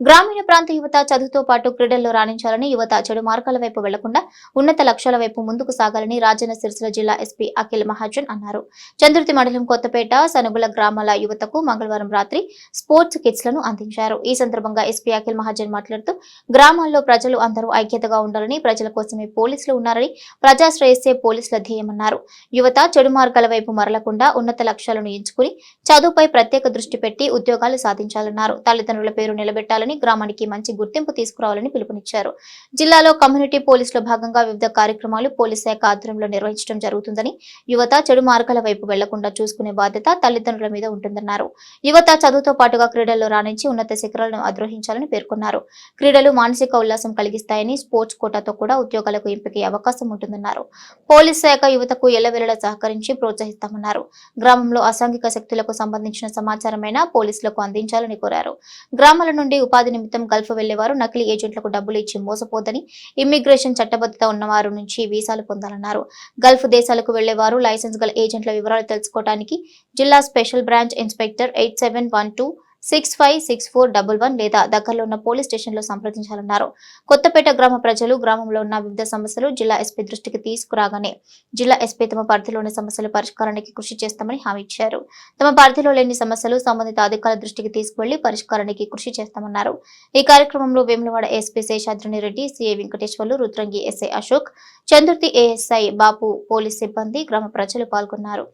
గ్రామీణ ప్రాంత యువత చదువుతో పాటు క్రీడల్లో రాణించాలని యువత చెడు మార్గాల వైపు వెళ్ళకుండా ఉన్నత లక్ష్యాల వైపు ముందుకు సాగాలని రాజన్న సిరిసిల్ల జిల్లా ఎస్పీ అఖిల్ మహాజన్ అన్నారు. చంద్రుతి మండలం కొత్తపేట సనుగుల గ్రామాల యువతకు మంగళవారం రాత్రి స్పోర్ట్స్ కిట్స్లను అందించారు. ఈ సందర్భంగా ఎస్పీ అఖిల్ మహాజన్ మాట్లాడుతూ గ్రామాల్లో ప్రజలు అందరూ ఐక్యతగా ఉండాలని ప్రజల కోసమే పోలీసులు ఉన్నారని ప్రజాశ్రేయస్సే పోలీసుల ధ్యేయమన్నారు. యువత చెడు మార్గాల వైపు మరలకుండా ఉన్నత లక్ష్యాలను ఎంచుకుని చదువుపై ప్రత్యేక దృష్టి పెట్టి ఉద్యోగాలు సాధించాలన్నారు. తల్లిదండ్రుల పేరు నిలబెట్టాలని గ్రామానికి మంచి గుర్తింపు తీసుకురావాలని పిలుపునిచ్చారు. జిల్లాలో కమ్యూనిటీ పోలీసులో భాగంగా వివిధ కార్యక్రమాలు పోలీస్ శాఖ ఆధ్వర్యంలో నిర్వహించడం జరుగుతుందని యువత చెడు మార్గాల వైపు వెళ్ళకుండా చూసుకునే బాధ్యత తల్లిదండ్రుల మీద ఉంటుందన్నారు. యువత చదువుతో పాటుగా క్రీడల్లో రాణించి ఉన్నత శిఖరాలను అధిరోహించాలని పేర్కొన్నారు. క్రీడలు మానసిక ఉల్లాసం కలిగిస్తాయని స్పోర్ట్స్ కోటాతో కూడా ఉద్యోగాలకు ఎంపికే అవకాశం ఉంటుందన్నారు. పోలీస్ శాఖ యువతకు ఎల్లవెల్లలా సహకరించి ప్రోత్సహిస్తామన్నారు. గ్రామంలో అసాంఘిక శక్తులకు సంబంధించిన సమాచారమైన పోలీసులకు అందించాలని కోరారు. గ్రామాల నుండి ఉపాధి నిమిత్తం గల్ఫ్ వెళ్ళేవారు నకిలీ ఏజెంట్లకు డబ్బులు ఇచ్చి మోసపోదని ఇమ్మిగ్రేషన్ చట్టబద్ధత ఉన్నవారు నుంచి వీసాలు పొందాలన్నారు. గల్ఫ్ దేశాలకు వెళ్ళేవారు లైసెన్స్ గల ఏజెంట్ల వివరాలు తెలుసుకోవడానికి జిల్లా special branch inspector eight seven one two six five six four double one లేదా దగ్గరలో ఉన్న పోలీస్ స్టేషన్లో సంప్రదించాలన్నారు. కొత్తపేట గ్రామ ప్రజలు గ్రామంలో ఉన్న వివిధ సమస్యలు జిల్లా ఎస్పీ దృష్టికి తీసుకురాగానే జిల్లా ఎస్పీ తమ పరిధిలోని సమస్యల పరిష్కారానికి కృషి చేస్తామని హామీ ఇచ్చారు. తమ పరిధిలో లేని సమస్యలు సంబంధిత అధికారుల దృష్టికి తీసుకువెళ్ళి పరిష్కారానికి కృషి చేస్తామన్నారు. ఈ కార్యక్రమంలో Vemulawada SP Seshadrini Reddy CI Venkateswarlu Rudrangi SI Ashok Chandurthi ASI Bapu police సిబ్బంది గ్రామ ప్రజలు పాల్గొన్నారు.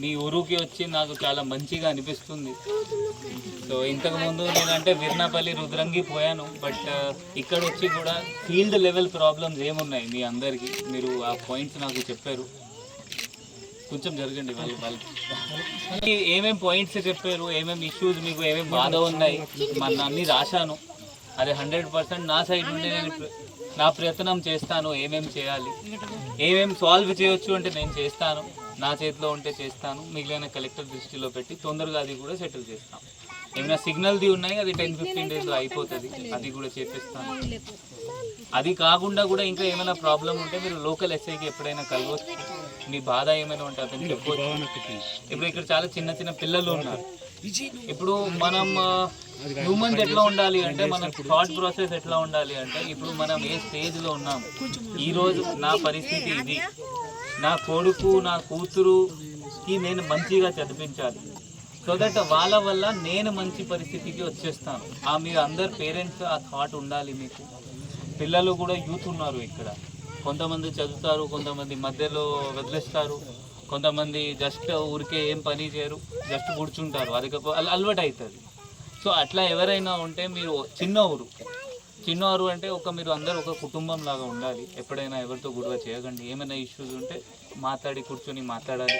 మీ ఊరుకి వచ్చి నాకు చాలా మంచిగా అనిపిస్తుంది. సో ఇంతకు ముందు నేనంటే విర్నాపల్లి రుద్రంగి పోయాను బట్ ఇక్కడ వచ్చి కూడా ఫీల్డ్ లెవెల్ ప్రాబ్లమ్స్ ఏమున్నాయి మీ అందరికీ? మీరు ఆ పాయింట్స్ నాకు చెప్పారు. కొంచెం జరగండి వాళ్ళు వాళ్ళు. ఏమేం పాయింట్స్ చెప్పారు ఏమేమి ఇష్యూస్ మీకు ఏమేమి బాధ ఉన్నాయి? మన అన్ని రాశాను. అది హండ్రెడ్ పర్సెంట్ నా సైడ్ నుండి నేను నా ప్రయత్నం చేస్తాను ఏమేం చేయాలి? ఏమేం సాల్వ్ చేయొచ్చు అంటే నేను చేస్తాను. నా చేతిలో ఉంటే చేస్తాను. మిగిలిన కలెక్టర్ దృష్టిలో పెట్టి తొందరగా అది కూడా సెటిల్ చేస్తాం. ఏమైనా సిగ్నల్ది ఉన్నాయి? అది టెన్ ఫిఫ్టీన్ డేస్లో అయిపోతుంది. అది కూడా చేపిస్తాను అది కాకుండా కూడా ఇంకా ఏమైనా ప్రాబ్లం ఉంటే మీరు లోకల్ ఎస్ఐకి ఎప్పుడైనా కలవచ్చు. మీ బాధ ఏమైనా ఉంటే అతను చెప్పవచ్చు. ఇప్పుడు ఇక్కడ చాలా చిన్న చిన్న పిల్లలు ఉన్నారు. ఇప్పుడు మనం హ్యూమన్స్ ఎట్లా ఉండాలి అంటే మన థాట్ ప్రాసెస్ ఎట్లా ఉండాలి అంటే ఇప్పుడు మనం ఏ స్టేజ్లో ఉన్నాం? ఈరోజు నా పరిస్థితి ఇది. నా కొడుకు నా కూతురుకి నేను మంచిగా చదివించాలి. సో దట్ వాళ్ళ వల్ల నేను మంచి పరిస్థితికి వచ్చేస్తాను. ఆ మీరు అందరు పేరెంట్స్ ఆ థాట్ ఉండాలి మీకు. పిల్లలు కూడా యూత్ ఉన్నారు ఇక్కడ. కొంతమంది చదువుతారు కొంతమంది మధ్యలో వదిలేస్తారు. కొంతమంది జస్ట్ ఊరికే ఏం పని చేయరు జస్ట్ కూర్చుంటారు. అది అలవాటు అవుతుంది సో అట్లా ఎవరైనా ఉంటే మీరు చిన్న ఊరు చిన్న ఊరు అంటే ఒక మీరు అందరు ఒక కుటుంబం లాగా ఉండాలి. ఎప్పుడైనా ఎవరితో గొడవ చేయకండి. ఏమైనా ఇష్యూస్ ఉంటే మాట్లాడి కూర్చొని మాట్లాడాలి.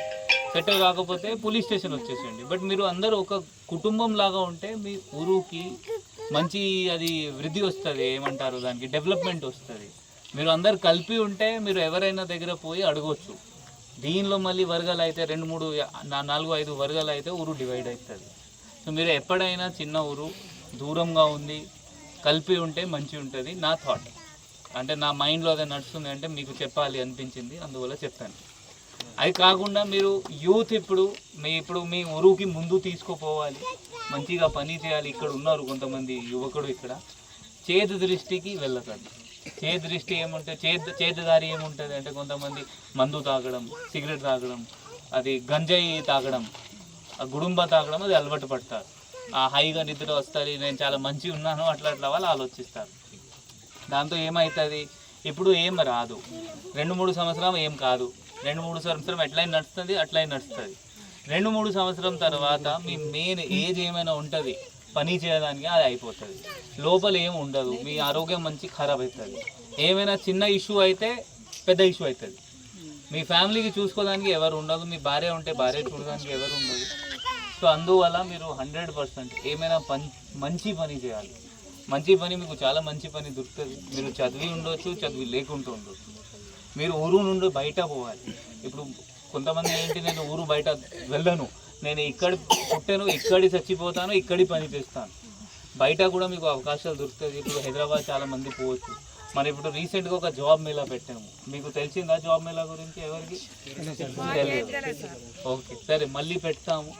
సెటిల్ కాకపోతే పోలీస్ స్టేషన్ వచ్చేసేయండి. బట్ మీరు అందరూ ఒక కుటుంబం లాగా ఉంటే మీ ఊరుకి మంచి అది వృద్ధి వస్తుంది ఏమంటారు దానికి? డెవలప్మెంట్ వస్తుంది. మీరు అందరు కలిపి ఉంటే మీరు ఎవరైనా దగ్గర పోయి అడగవచ్చు దీనిలో మళ్ళీ వర్గాలు అయితే రెండు మూడు నాలుగు ఐదు వర్గాలు అయితే ఊరు డివైడ్ అవుతుంది సో మీరు ఎప్పుడైనా చిన్న ఊరు దూరంగా ఉంది కలిపి ఉంటే మంచి ఉంటుంది నా థాట్ అంటే నా మైండ్లో అదే నడుస్తుంది అంటే మీకు చెప్పాలి అనిపించింది అందువల్ల చెప్పాను. అది కాకుండా మీరు యూత్ ఇప్పుడు మీ ఇప్పుడు మీ ఊరుకి ముందు తీసుకుపోవాలి. మంచిగా పని చేయాలి. ఇక్కడ ఉన్నారు కొంతమంది యువకుడు ఇక్కడ. చేదు దృష్టికి వెళ్ళకండి. చేదు దృష్టి ఏముంటే చేదు చేతుదారి ఏముంటుంది అంటే కొంతమంది మందు తాగడం సిగరెట్ తాగడం అది గంజాయి తాగడం ఆ గుడుంబ తాగడం అది అలవాటు పడతారు. ఆ హైగా నిద్ర వస్తుంది నేను చాలా మంచిగా ఉన్నాను అట్లా అట్లా వాళ్ళు ఆలోచిస్తారు. దాంతో ఏమవుతుంది ఇప్పుడు ఏం రాదు. రెండు మూడు సంవత్సరం ఏం కాదు. రెండు మూడు సంవత్సరం ఎట్లయినా నడుస్తుంది అట్లయినా నడుస్తుంది. రెండు మూడు సంవత్సరం తర్వాత మీ మెయిన్ ఏజ్ ఏమైనా ఉంటుంది పని చేయడానికి అది అయిపోతుంది. లోపల ఏం ఉండదు మీ ఆరోగ్యం మంచి ఖరాబ్ అవుతుంది ఏమైనా చిన్న ఇష్యూ అయితే పెద్ద ఇష్యూ అవుతుంది మీ ఫ్యామిలీకి చూసుకోవడానికి ఎవరు ఉండదు మీ భార్య ఉంటే భార్య చూడడానికి ఎవరు ఉండదు. సో అందువల్ల మీరు హండ్రెడ్ పర్సెంట్ ఏమైనా పని మంచి పని చేయాలి. మంచి పని మీకు చాలా మంచి పని దొరుకుతుంది. మీరు చదివి ఉండొచ్చు చదివి లేకుండా ఉండొచ్చు. మీరు ఊరు నుండి బయట పోవాలి. ఇప్పుడు కొంతమంది ఏంటి నేను ఊరు బయట వెళ్ళను. నేను ఇక్కడ పుట్టాను ఇక్కడి చచ్చిపోతాను ఇక్కడి పని చేస్తాను. బయట కూడా మీకు అవకాశాలు దొరుకుతుంది ఇప్పుడు హైదరాబాద్ చాలా మంది పోవచ్చు. మనం ఇప్పుడు రీసెంట్గా ఒక జాబ్ మేళా పెట్టాము. మీకు తెలిసిందా జాబ్ మేళా గురించి ఎవరికి? తెలియదు. ఓకే సరే మళ్ళీ పెడతాము.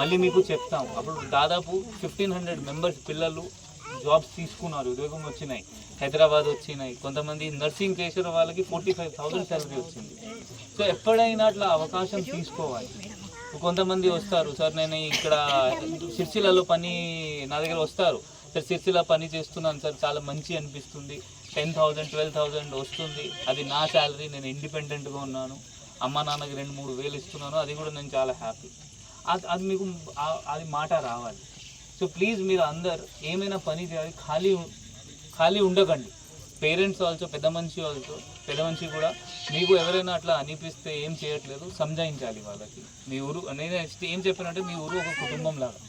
మళ్ళీ మీకు చెప్తాము. అప్పుడు దాదాపు ఫిఫ్టీన్ హండ్రెడ్ మెంబర్స్ పిల్లలు జాబ్స్ తీసుకున్నారు. ఉద్యోగం వచ్చినాయి. హైదరాబాద్ వచ్చినాయి. కొంతమంది నర్సింగ్ చేసిన వాళ్ళకి ఫోర్టీ ఫైవ్ థౌసండ్ సాలరీ వచ్చింది. సో ఎప్పుడైనా అట్లా అవకాశం తీసుకోవాలి. కొంతమంది వస్తారు. సార్ నేను ఇక్కడ సిరిసిల్లలో పని నా దగ్గర వస్తారు. సార్ సిరిసిల్ల పని చేస్తున్నాను సార్. చాలా మంచి అనిపిస్తుంది. టెన్ థౌజండ్ ట్వెల్వ్ థౌజండ్ వస్తుంది. అది నా శాలరీ నేను ఇండిపెండెంట్గా ఉన్నాను. అమ్మ నాన్నకి రెండు మూడు వేలు ఇస్తున్నాను. అది కూడా నేను చాలా హ్యాపీ అది అది మీకు అది మాట రావాలి. సో ప్లీజ్ మీరు అందరు ఏమైనా పని చేయాలి. ఖాళీ ఖాళీ ఉండకండి. పేరెంట్స్ ఆల్సో పెద్ద మనిషి ఆల్సో పెద్ద మనిషి కూడా మీకు ఎవరైనా అట్లా అనిపిస్తే ఏం చేయట్లేదు సంజాయించాలి వాళ్ళకి. మీ ఊరు నేను ఏం చెప్పానంటే మీ ఊరు ఒక కుటుంబం లాగా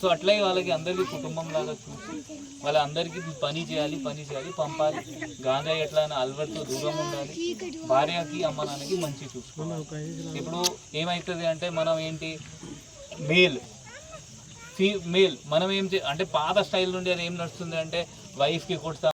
సో అట్లే వాళ్ళకి అందరికీ కుటుంబం లాగా చూసి వాళ్ళందరికీ పని చేయాలి పని చేయాలి పంపాలి. గాంజా ఎట్లా అని అలవాటుతో దూరం ఉండాలి. భార్యకి అమ్మ నాన్నకి మంచి చూసుకోవాలి. ఇప్పుడు ఏమవుతుంది అంటే మనం ఏంటి మేల్. Fee male. మనం ఏం చే అంటే పాత స్టైల్ నుండి అది ఏం నడుస్తుంది అంటే వైఫ్కి కొడతాం